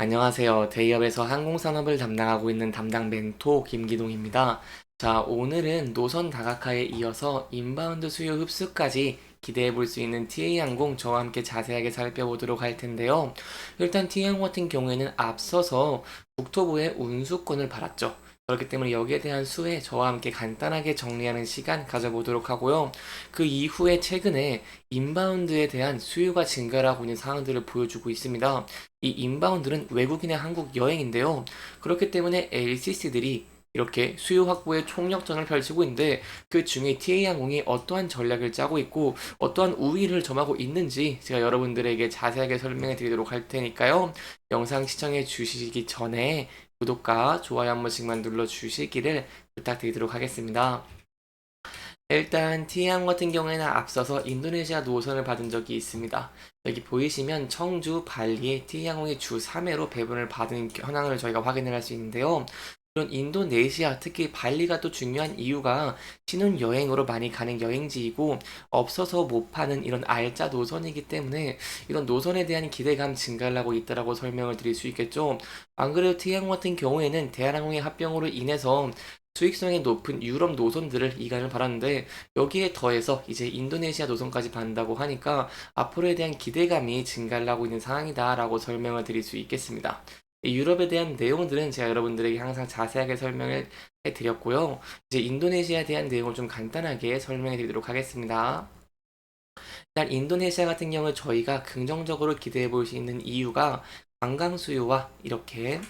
안녕하세요. 대기업에서 항공산업을 담당하고 있는 담당 멘토 김기동입니다. 자, 오늘은 노선 다각화에 이어서 인바운드 수요 흡수까지 기대해 볼 수 있는 TA항공 저와 함께 자세하게 살펴보도록 할 텐데요. 일단 TA항공 같은 경우에는 앞서서 국토부의 운수권을 받았죠. 그렇기 때문에 여기에 대한 수에 저와 함께 간단하게 정리하는 시간 가져보도록 하고요. 그 이후에 최근에 인바운드에 대한 수요가 증가를 하고 있는 상황들을 보여주고 있습니다. 이 인바운드는 외국인의 한국 여행인데요. 그렇기 때문에 LCC들이 이렇게 수요 확보에 총력전을 펼치고 있는데 그 중에 TA항공이 어떠한 전략을 짜고 있고 어떠한 우위를 점하고 있는지 제가 여러분들에게 자세하게 설명해 드리도록 할 테니까요. 영상 시청해 주시기 전에 구독과 좋아요 한 번씩만 눌러 주시기를 부탁드리도록 하겠습니다. 일단 티항 같은 경우에는 앞서서 인도네시아 노선을 받은 적이 있습니다. 여기 보이시면 청주, 발리에 티항공이 주 3회로 배분을 받은 현황을 저희가 확인을 할 수 있는데요. 이런 인도네시아, 특히 발리가 또 중요한 이유가 신혼여행으로 많이 가는 여행지이고 없어서 못 파는 이런 알짜 노선이기 때문에 이런 노선에 대한 기대감 증가를 하고 있다라고 설명을 드릴 수 있겠죠. 안 그래도 티항 같은 경우에는 대한항공의 합병으로 인해서 수익성이 높은 유럽 노선들을 이간을 받았는데 여기에 더해서 이제 인도네시아 노선까지 받는다고 하니까 앞으로에 대한 기대감이 증가를 하고 있는 상황이다라고 설명을 드릴 수 있겠습니다. 이 유럽에 대한 내용들은 제가 여러분들에게 항상 자세하게 설명을 해드렸고요. 이제 인도네시아에 대한 내용을 좀 간단하게 설명해 드리도록 하겠습니다. 일단 인도네시아 같은 경우 저희가 긍정적으로 기대해 볼 수 있는 이유가 관광 수요와 이렇게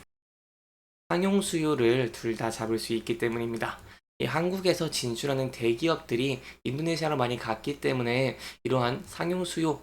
상용 수요를 둘 다 잡을 수 있기 때문입니다. 이 한국에서 진출하는 대기업들이 인도네시아로 많이 갔기 때문에 이러한 상용 수요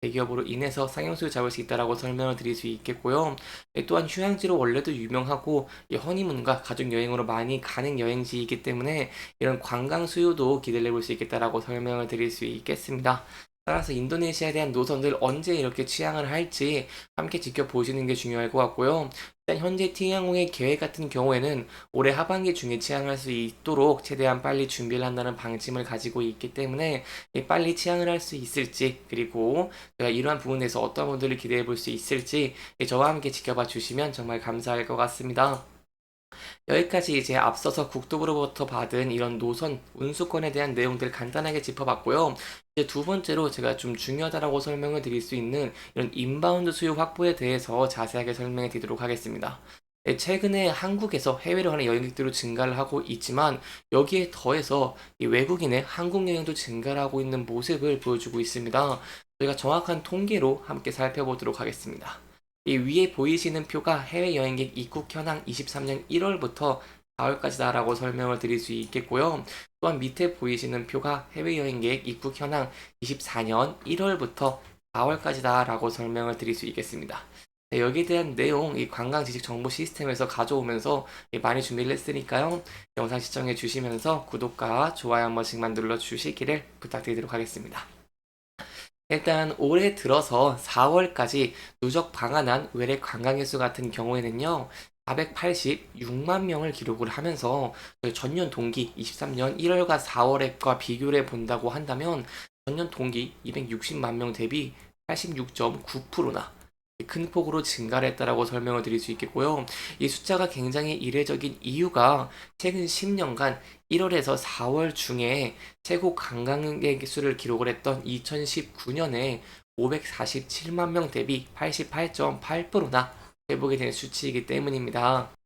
대기업으로 인해서 상용 수요 잡을 수 있다라고 설명을 드릴 수 있겠고요. 예, 또한 휴양지로 원래도 유명하고 이 허니문과 가족 여행으로 많이 가는 여행지이기 때문에 이런 관광 수요도 기대를 해볼 수 있겠다라고 설명을 드릴 수 있겠습니다. 따라서 인도네시아에 대한 노선들 언제 이렇게 취항을 할지 함께 지켜보시는 게 중요할 것 같고요. 일단 현재 T항공의 계획 같은 경우에는 올해 하반기 중에 취항할 수 있도록 최대한 빨리 준비를 한다는 방침을 가지고 있기 때문에 빨리 취항을 할 수 있을지 그리고 제가 이러한 부분에서 어떤 분들을 기대해 볼 수 있을지 저와 함께 지켜봐 주시면 정말 감사할 것 같습니다. 여기까지 이제 앞서서 국토부로부터 받은 이런 노선 운수권에 대한 내용들 간단하게 짚어봤고요. 이제 두 번째로 제가 좀 중요하다라고 설명을 드릴 수 있는 이런 인바운드 수요 확보에 대해서 자세하게 설명해 드리도록 하겠습니다. 네, 최근에 한국에서 해외로 가는 여행객들도 증가를 하고 있지만 여기에 더해서 외국인의 한국 여행도 증가를 하고 있는 모습을 보여주고 있습니다. 저희가 정확한 통계로 함께 살펴보도록 하겠습니다. 이 위에 보이시는 표가 해외 여행객 입국 현황 23년 1월부터 4월까지다라고 설명을 드릴 수 있겠고요. 또한 밑에 보이시는 표가 해외 여행객 입국 현황 24년 1월부터 4월까지다라고 설명을 드릴 수 있겠습니다. 네, 여기에 대한 내용 이 관광 지식 정보 시스템에서 가져오면서 많이 준비를 했으니까요. 영상 시청해 주시면서 구독과 좋아요 한 번씩만 눌러 주시기를 부탁드리도록 하겠습니다. 일단 올해 들어서 4월까지 누적 방한한 외래 관광객수 같은 경우에는요. 486만 명을 기록을 하면서 전년 동기 23년 1월과 4월과 비교를 본다고 한다면 전년 동기 260만 명 대비 86.9%나 큰 폭으로 증가를 했다라고 설명을 드릴 수 있겠고요. 이 숫자가 굉장히 이례적인 이유가 최근 10년간 1월에서 4월 중에 최고 관광객 수를 기록을 했던 2019년에 547만 명 대비 88.8%나 회복이 된 수치이기 때문입니다.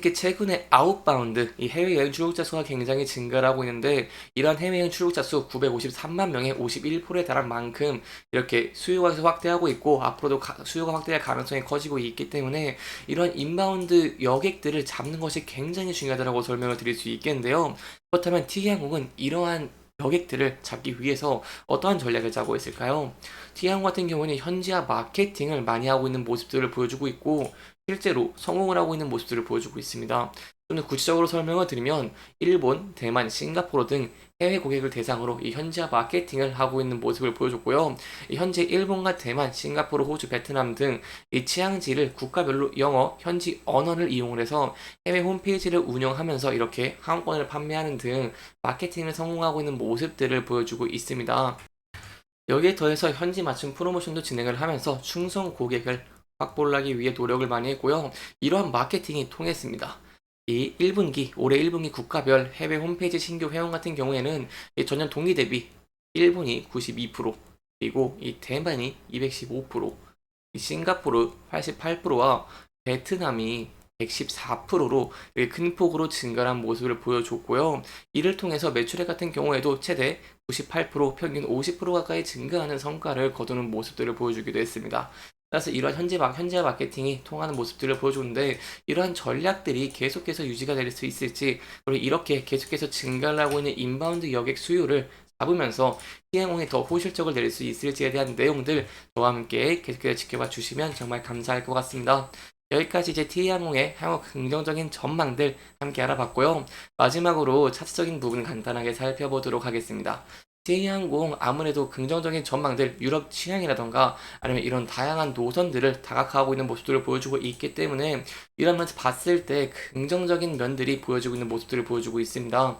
특히 최근에 아웃바운드, 이 해외여행 출국자 수가 굉장히 증가를 하고 있는데 이러한 해외여행 출국자 수 953만 명의 51%에 달한 만큼 이렇게 수요가 확대하고 있고 앞으로도 가, 수요가 확대할 가능성이 커지고 있기 때문에 이런 인바운드 여객들을 잡는 것이 굉장히 중요하다고 설명을 드릴 수 있겠는데요. 그렇다면 T항공은 이러한 여객들을 잡기 위해서 어떠한 전략을 짜고 있을까요? T항공 같은 경우는 현지화 마케팅을 많이 하고 있는 모습들을 보여주고 있고 실제로 성공을 하고 있는 모습들을 보여주고 있습니다. 또는 구체적으로 설명을 드리면 일본, 대만, 싱가포르 등 해외 고객을 대상으로 이 현지화 마케팅을 하고 있는 모습을 보여줬고요. 현재 일본과 대만, 싱가포르, 호주, 베트남 등 이 취향지를 국가별로 영어, 현지 언어를 이용을 해서 해외 홈페이지를 운영하면서 이렇게 항공권을 판매하는 등 마케팅을 성공하고 있는 모습들을 보여주고 있습니다. 여기에 더해서 현지 맞춤 프로모션도 진행을 하면서 충성 고객을 확보를 하기 위해 노력을 많이 했고요. 이러한 마케팅이 통했습니다. 이 1분기, 올해 1분기 국가별 해외 홈페이지 신규 회원 같은 경우에는 이 전년 동기 대비 일본이 92%, 그리고 이 대만이 215%, 이 싱가포르 88%와 베트남이 114%로 이렇게 큰 폭으로 증가한 모습을 보여줬고요. 이를 통해서 매출액 같은 경우에도 최대 98% 평균 50% 가까이 증가하는 성과를 거두는 모습들을 보여주기도 했습니다. 따라서 이러한 현재 마, 현재 마케팅이 통하는 모습들을 보여주는데 이러한 전략들이 계속해서 유지가 될 수 있을지 그리고 이렇게 계속해서 증가를 하고 있는 인바운드 여객 수요를 잡으면서 TMong이 더 호실적을 낼 수 있을지에 대한 내용들 저와 함께 계속해서 지켜봐 주시면 정말 감사할 것 같습니다. 여기까지 이제 T항공의 향후 긍정적인 전망들 함께 알아봤고요. 마지막으로 차트적인 부분 간단하게 살펴보도록 하겠습니다. T항공 아무래도 긍정적인 전망들, 유럽 취향이라던가 아니면 이런 다양한 노선들을 다각화하고 있는 모습들을 보여주고 있기 때문에 이런 면에서 봤을 때 긍정적인 면들이 보여주고 있는 모습들을 보여주고 있습니다.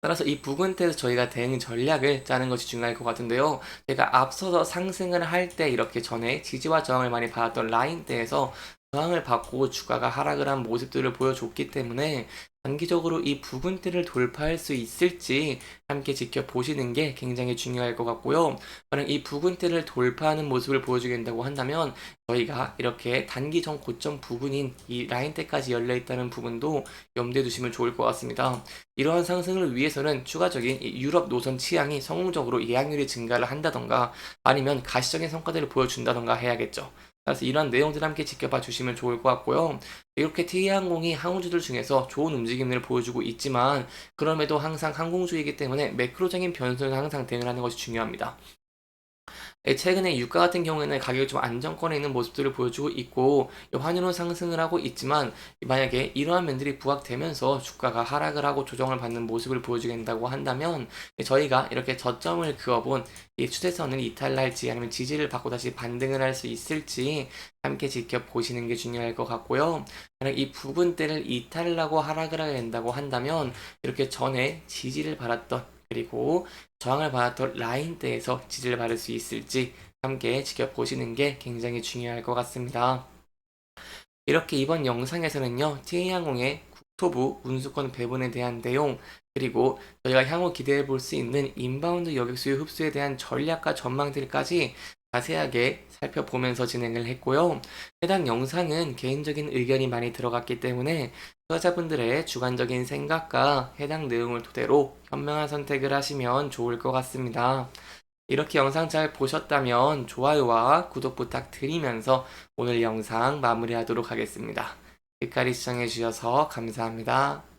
따라서 이 부분대에서 저희가 대응 전략을 짜는 것이 중요할 것 같은데요. 제가 앞서서 상승을 할 때 이렇게 전에 지지와 저항을 많이 받았던 라인대에서 저항을 받고 주가가 하락을 한 모습들을 보여줬기 때문에 단기적으로 이 부분대를 돌파할 수 있을지 함께 지켜보시는 게 굉장히 중요할 것 같고요. 만약 이 부분대를 돌파하는 모습을 보여주게 된다고 한다면 저희가 이렇게 단기 전 고점 부분인 이 라인대까지 열려 있다는 부분도 염두에 두시면 좋을 것 같습니다. 이러한 상승을 위해서는 추가적인 이 유럽 노선 취향이 성공적으로 예약률이 증가를 한다던가 아니면 가시적인 성과들을 보여준다던가 해야겠죠. 그래서 이런 내용들 함께 지켜봐 주시면 좋을 것 같고요. 이렇게 T항공이 항공주들 중에서 좋은 움직임을 보여주고 있지만 그럼에도 항상 항공주이기 때문에 매크로적인 변수는 항상 대응을 하는 것이 중요합니다. 예, 최근에 유가 같은 경우에는 가격이 좀 안정권에 있는 모습들을 보여주고 있고 환율은 상승을 하고 있지만 만약에 이러한 면들이 부각되면서 주가가 하락을 하고 조정을 받는 모습을 보여주게 된다고 한다면 저희가 이렇게 저점을 그어본 이 추세선을 이탈할지 아니면 지지를 받고 다시 반등을 할 수 있을지 함께 지켜보시는 게 중요할 것 같고요. 만약 이 부분대를 이탈을 하고 하락을 하게 된다고 한다면 이렇게 전에 지지를 받았던 그리고 저항을 받았던 라인대에서 지지를 받을 수 있을지 함께 지켜보시는 게 굉장히 중요할 것 같습니다. 이렇게 이번 영상에서는요, T항공의 국토부 운수권 배분에 대한 내용, 그리고 저희가 향후 기대해 볼 수 있는 인바운드 여객 수요 흡수에 대한 전략과 전망들까지 자세하게 살펴보면서 진행을 했고요. 해당 영상은 개인적인 의견이 많이 들어갔기 때문에 투자자분들의 주관적인 생각과 해당 내용을 토대로 현명한 선택을 하시면 좋을 것 같습니다. 이렇게 영상 잘 보셨다면 좋아요와 구독 부탁드리면서 오늘 영상 마무리하도록 하겠습니다. 끝까지 시청해주셔서 감사합니다.